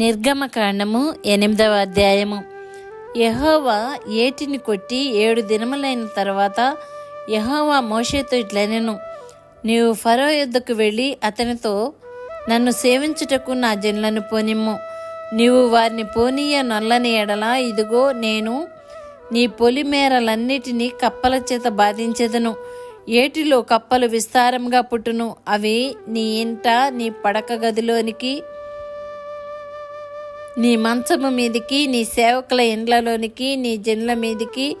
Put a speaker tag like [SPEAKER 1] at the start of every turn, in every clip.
[SPEAKER 1] నిర్గమకాండము ఎనిమిదవ అధ్యాయము. యహోవా ఏటిని కొట్టి ఏడు దినములైన తర్వాత యహోవా మోషేతో ఇట్లనెను నీవు ఫరో యుద్ధకు వెళ్ళి అతనితో నన్ను సేవించుటకు నా జన్లను పోనిమ్ము. నీవు వారిని పోనీయ నల్లని ఎడల ఇదిగో నేను నీ పొలిమేరలన్నిటినీ కప్పల చేత బాధించెదను. ఏటిలో కప్పలు విస్తారంగా పుట్టును అవి నీ ఇంట నీ పడక గదిలోనికి నీ మంచము మీదికి నీ సేవకుల ఇండ్లలోనికి నీ జిన్ల మీదికి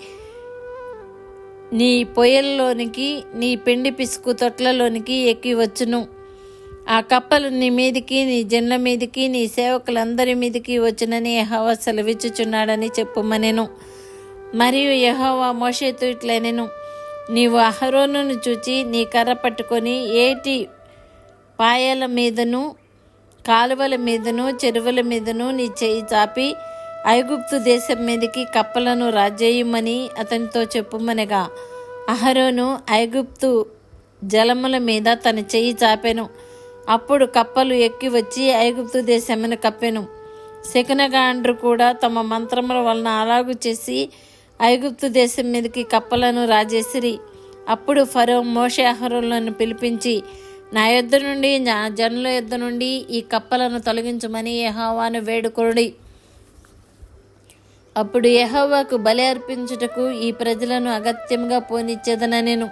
[SPEAKER 1] నీ పొయ్యల్లోనికి నీ పిండి పిసుకు తొట్లలోనికి ఎక్కి వచ్చును. ఆ కప్పలు నీ మీదికి నీ జిన్ల మీదికి నీ సేవకులందరి మీదికి వచ్చునని యహోవా సెలవిచ్చుచున్నాడని చెప్పుమనెను. మరియు యహోవా మోషేతు ఇట్లనెను. నీవు అహరోనును చూచి నీ కర్ర పట్టుకొని ఏటి పాయల మీదను కాలువల మీదను చెరువుల మీదను నీ చేయి చాపి ఐగుప్తు దేశం మీదకి కప్పలను రాజేయమని అతనితో చెప్పుమనగా అహరోను ఐగుప్తు జలముల మీద తన చెయ్యి చాపెను. అప్పుడు కప్పలు ఎక్కి వచ్చి ఐగుప్తు దేశమును కప్పెను. శకునగాండ్రు కూడా తమ మంత్రముల వలన అలాగు చేసి ఐగుప్తు దేశం మీదకి కప్పలను రాజేసిరి. అప్పుడు ఫరో మోషే అహరోలను పిలిపించి నా యొద్ద నుండి నా జనుల యొద్ద నుండి ఈ కప్పలను తొలగించమని యహోవాను వేడుకొరుడి అప్పుడు యహోవాకు బలి అర్పించుటకు ఈ ప్రజలను అగత్యంగా పోనిచ్చేదనెను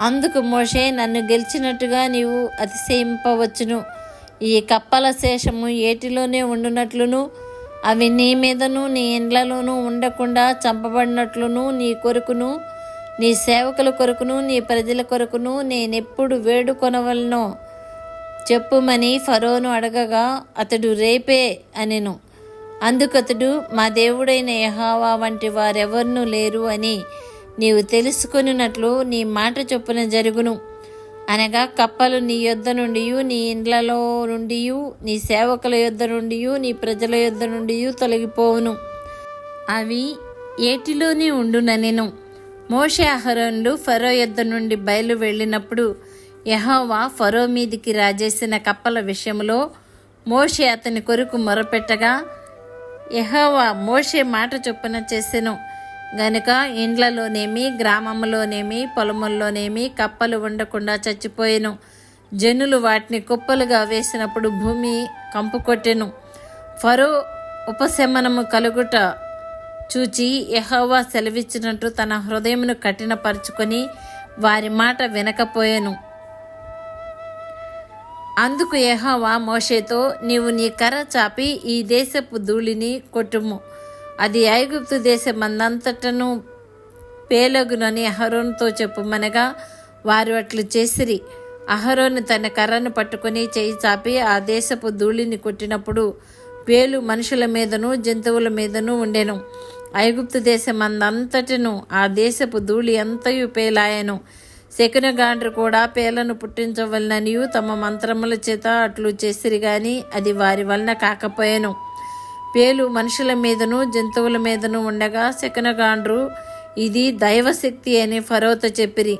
[SPEAKER 1] అందుకు మోషే నన్ను గెలిచినట్టుగా నీవు అతిశయింపవచ్చును. ఈ కప్పల శేషము ఏటిలోనే ఉండునట్లును అవి నీ మీదను నీ ఇండ్లలోనూ ఉండకుండా చంపబడినట్లును నీ కొరకును నీ సేవకుల కొరకును నీ ప్రజల కొరకును నేనెప్పుడు వేడుకొనవలనో చెప్పుమని ఫరోను అడగగా అతడు రేపే అనెను. అందుకతడు మా దేవుడైన యహావా వంటి వారెవరునూ లేరు అని నీవు తెలుసుకొనినట్లు నీ మాట చొప్పున జరుగును. అనగా కప్పలు నీ యొద్ద నుండి నీ ఇండ్లలో నుండి నీ సేవకుల యొద్ద నుండి నీ ప్రజల యొద్ద నుండి తొలగిపోవును. అవి ఏటిలోనే ఉండుననెను. మోషే అహరోన్లు ఫరో యొద్ద నుండి బయలు వెళ్ళినప్పుడు యహోవా ఫరో మీదికి రాజేసిన కప్పల విషయంలో మోషే అతని కొరకు మొరపెట్టగా యహోవా మోషే మాట చొప్పున చేసెను. గనుక ఇండ్లలోనేమి గ్రామంలోనేమి పొలముల్లోనేమి కప్పలు ఉండకుండా చచ్చిపోయెను. జనులు వాటిని కుప్పలుగా వేసినప్పుడు భూమి కంపు కొట్టెను. ఫరో ఉపశమనము కలుగుట చూచి యహోవా సెలవిచ్చినట్టు తన హృదయమును కఠినపరుచుకొని వారి మాట వినకపోయాను. అందుకు యహోవా మోషేతో నీవు నీ కర్ర చాపి ఈ దేశపు ధూళిని కొట్టుము. అది ఐగుప్తు దేశమందంతటను పేలగునని అహరోన్తో చెప్పుమనగా వారు అట్లు చేసిరి. అహరోను తన కర్రను పట్టుకొని చేయి చాపి ఆ దేశపు ధూళిని కొట్టినప్పుడు పేలు మనుషుల మీదను జంతువుల మీదను ఉండెను. ఐగుప్తు దేశమందంతటను ఆ దేశపు ధూళి అంతయు పేలాయను. శకునగాండ్రు కూడా పేలను పుట్టించవలననియు తమ మంత్రముల చేత అట్లు చేసిరి గాని అది వారి వలన కాకపోయాను. పేలు మనుషుల మీదను జంతువుల మీదను ఉండగా శకునగాండ్రు ఇది దైవశక్తి అని ఫరోతో చెప్పిరి.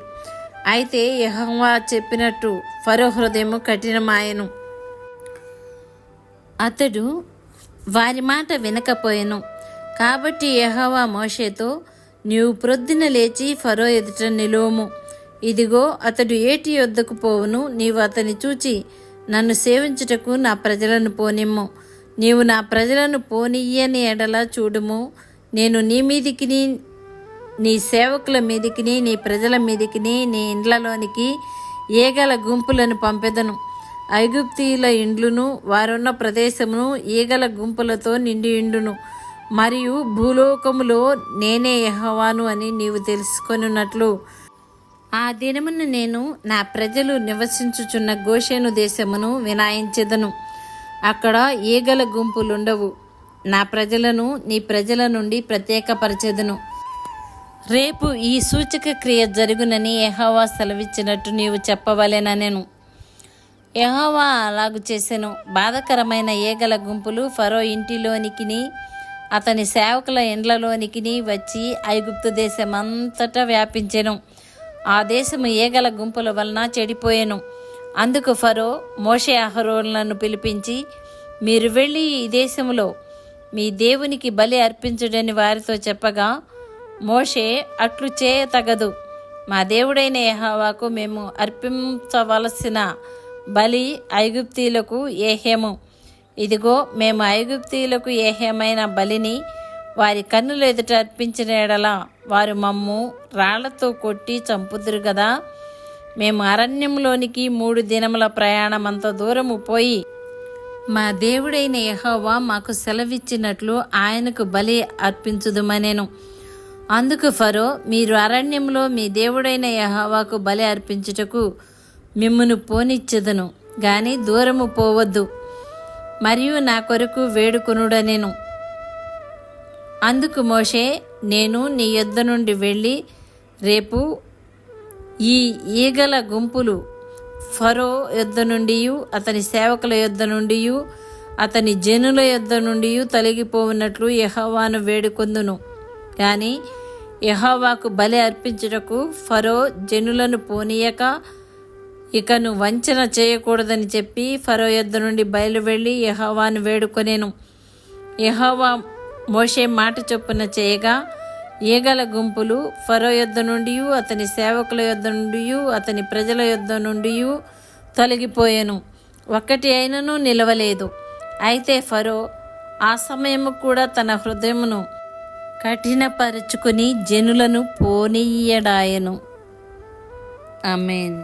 [SPEAKER 1] అయితే యహంవా చెప్పినట్టు ఫరో హృదయము కఠినమాయను. అతడు వారి మాట వినకపోయెను. కాబట్టి యెహోవా మోషేతో నీవు ప్రొద్దున లేచి ఫరో ఎదుట నిలువము. ఇదిగో అతడు ఏటి యొద్దకు పోవును? నీవు అతని చూచి నన్ను సేవించుటకు నా ప్రజలను పోనిమ్ము. నీవు నా ప్రజలను పోనీయని ఎడలా చూడుము. నేను నీ మీదికిని నీ సేవకుల మీదికిని నీ ప్రజల మీదికిని నీ ఇండ్లలోనికి ఈగల గుంపులను పంపెదను. ఐగుప్తీయుల ఇండ్లును వారున్న ప్రదేశమును ఈగల గుంపులతో నిండి ఇండును మరియు భూలోకములో నేనే యహవాను అని నీవు తెలుసుకొనున్నట్లు. ఆ దినమున నేను నా ప్రజలు నివసించుచున్న గోషేను దేశమును వినాయించెదను. అక్కడ ఈగల గుంపులుండవు. నా ప్రజలను నీ ప్రజల నుండి ప్రత్యేకపరచెదను. రేపు ఈ సూచక క్రియ జరుగునని యెహోవా సెలవిచ్చినట్టు నీవు చెప్పవలెననెను యెహోవా అలాగు చేసెను. బాధకరమైన ఈగల గుంపులు ఫరో ఇంటిలోనికిని అతని సేవకుల ఇండ్లలోనికిని వచ్చి ఐగుప్తు దేశమంతటా వ్యాపించెను. ఆ దేశము ఈగల గుంపుల వలన చెడిపోయెను. అందుకు ఫరో మోషే అహరోలను పిలిపించి మీరు వెళ్ళి ఈ దేశంలో మీ దేవునికి బలి అర్పించుడని వారితో చెప్పగా మోషే అట్లు చేయతగదు. మా దేవుడైన యెహోవాకు మేము అర్పించవలసిన బలి ఐగుప్తీలకు ఏహేము. ఇదిగో మేము ఐగుప్తీయులకు ఏహేమైన బలిని వారి కన్నులు ఎదుట అర్పించిన ఎడల వారు మమ్ము రాళ్ళతో కొట్టి చంపుదురు కదా మేము అరణ్యంలోనికి మూడు దినముల ప్రయాణం అంత దూరము పోయి మా దేవుడైన యహోవా మాకు సెలవిచ్చినట్లు ఆయనకు బలి అర్పించుదుమనేను. అందుకు ఫరో మీరు అరణ్యంలో మీ దేవుడైన యహోవాకు బలి అర్పించుటకు మిమ్మును పోనిచ్చెదను గాని దూరము పోవద్దు. మరియు నా కొరకు వేడుకొనుడనెను. అందుకు మోషే నేను నీ యొద్ద నుండి వెళ్ళి రేపు ఈ ఈగల గుంపులు ఫరో యొద్ద నుండి అతని సేవకుల యొద్ద నుండి అతని జనుల యొద్ద నుండి తొలగిపోవున్నట్లు యహోవాను వేడుకొందును. కానీ యహోవాకు బలి అర్పించుటకు ఫరో జనులను పోనీయక ఇకను వంచన చేయకూడదని చెప్పి ఫరో యొద్ద నుండి బయలువెళ్ళి యహోవాను వేడుకొనేను. యహోవా మోషే మాట చొప్పున చేయగా ఈగల గుంపులు ఫరో యొద్ద నుండి అతని సేవకుల యొద్ద నుండి అతని ప్రజల యొద్ద నుండి తొలగిపోయాను. ఒక్కటి అయినను నిలవలేదు. అయితే ఫరో ఆ సమయము కూడా తన హృదయమును కఠినపరుచుకుని జనులను పోనీయడాయను. అమేన్